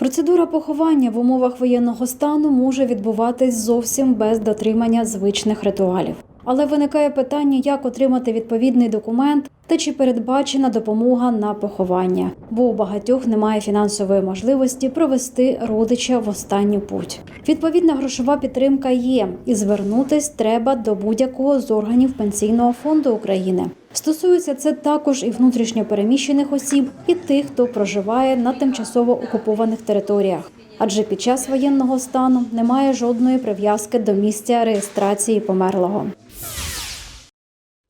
Процедура поховання в умовах воєнного стану може відбуватись зовсім без дотримання звичних ритуалів. Але виникає питання, як отримати відповідний документ та чи передбачена допомога на поховання, бо у багатьох немає фінансової можливості провести родича в останню путь. Відповідна грошова підтримка є, і звернутись треба до будь-якого з органів пенсійного фонду України. Стосується це також і внутрішньо переміщених осіб, і тих, хто проживає на тимчасово окупованих територіях. Адже під час воєнного стану немає жодної прив'язки до місця реєстрації померлого.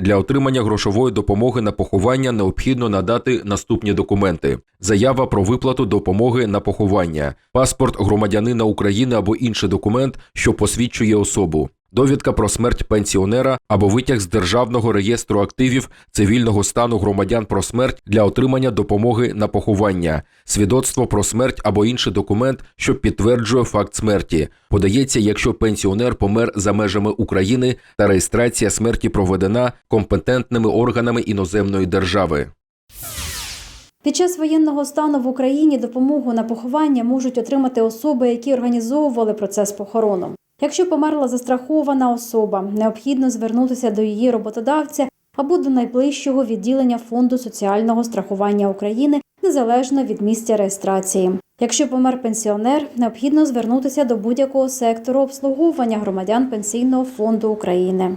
Для отримання грошової допомоги на поховання необхідно надати наступні документи: заява про виплату допомоги на поховання, паспорт громадянина України або інший документ, що посвідчує особу. Довідка про смерть пенсіонера або витяг з державного реєстру активів цивільного стану громадян про смерть для отримання допомоги на поховання, свідоцтво про смерть або інший документ, що підтверджує факт смерті, подається, якщо пенсіонер помер за межами України та реєстрація смерті проведена компетентними органами іноземної держави. Під час воєнного стану в Україні допомогу на поховання можуть отримати особи, які організовували процес похорону. Якщо померла застрахована особа, необхідно звернутися до її роботодавця або до найближчого відділення фонду соціального страхування України незалежно від місця реєстрації. Якщо помер пенсіонер, необхідно звернутися до будь-якого сектору обслуговування громадян пенсійного фонду України.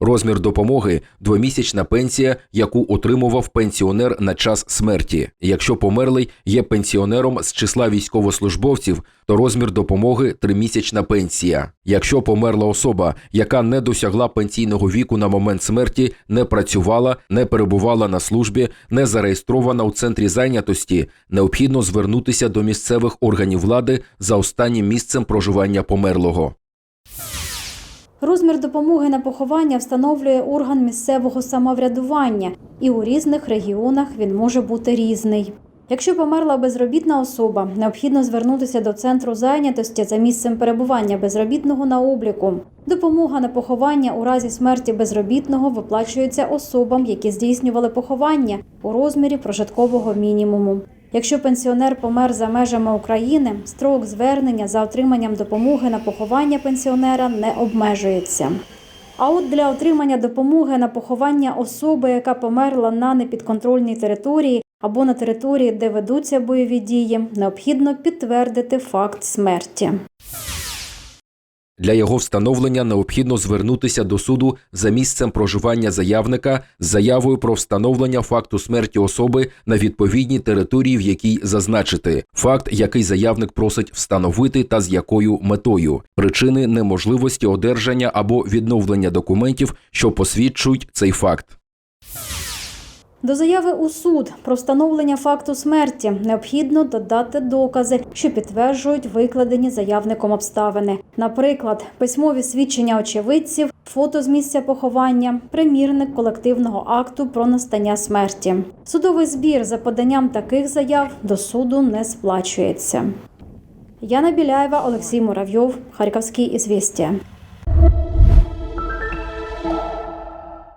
Розмір допомоги двомісячна пенсія, яку отримував пенсіонер на час смерті. Якщо померлий є пенсіонером з числа військовослужбовців, то розмір допомоги тримісячна пенсія. Якщо померла особа, яка не досягла пенсійного віку на момент смерті, не працювала, не перебувала на службі, не зареєстрована у центрі зайнятості, необхідно звернутися до місцевих органів влади за останнім місцем проживання померлого. Розмір допомоги на поховання встановлює орган місцевого самоврядування, і у різних регіонах він може бути різний. Якщо померла безробітна особа, необхідно звернутися до центру зайнятості за місцем перебування безробітного на обліку. Допомога на поховання у разі смерті безробітного виплачується особам, які здійснювали поховання у розмірі прожиткового мінімуму. Якщо пенсіонер помер за межами України, строк звернення за отриманням допомоги на поховання пенсіонера не обмежується. А от для отримання допомоги на поховання особи, яка померла на непідконтрольній території або на території, де ведуться бойові дії, необхідно підтвердити факт смерті. Для його встановлення необхідно звернутися до суду за місцем проживання заявника з заявою про встановлення факту смерті особи на відповідній території, в якій зазначити факт, який заявник просить встановити, та з якою метою причини неможливості одержання або відновлення документів, що посвідчують цей факт. До заяви у суд про встановлення факту смерті необхідно додати докази, що підтверджують викладені заявником обставини, наприклад, письмові свідчення очевидців, фото з місця поховання, примірник колективного акту про настання смерті. Судовий збір за поданням таких заяв до суду не сплачується. Яна Біляєва, Олексій Муравйов, Харківські ізвістія.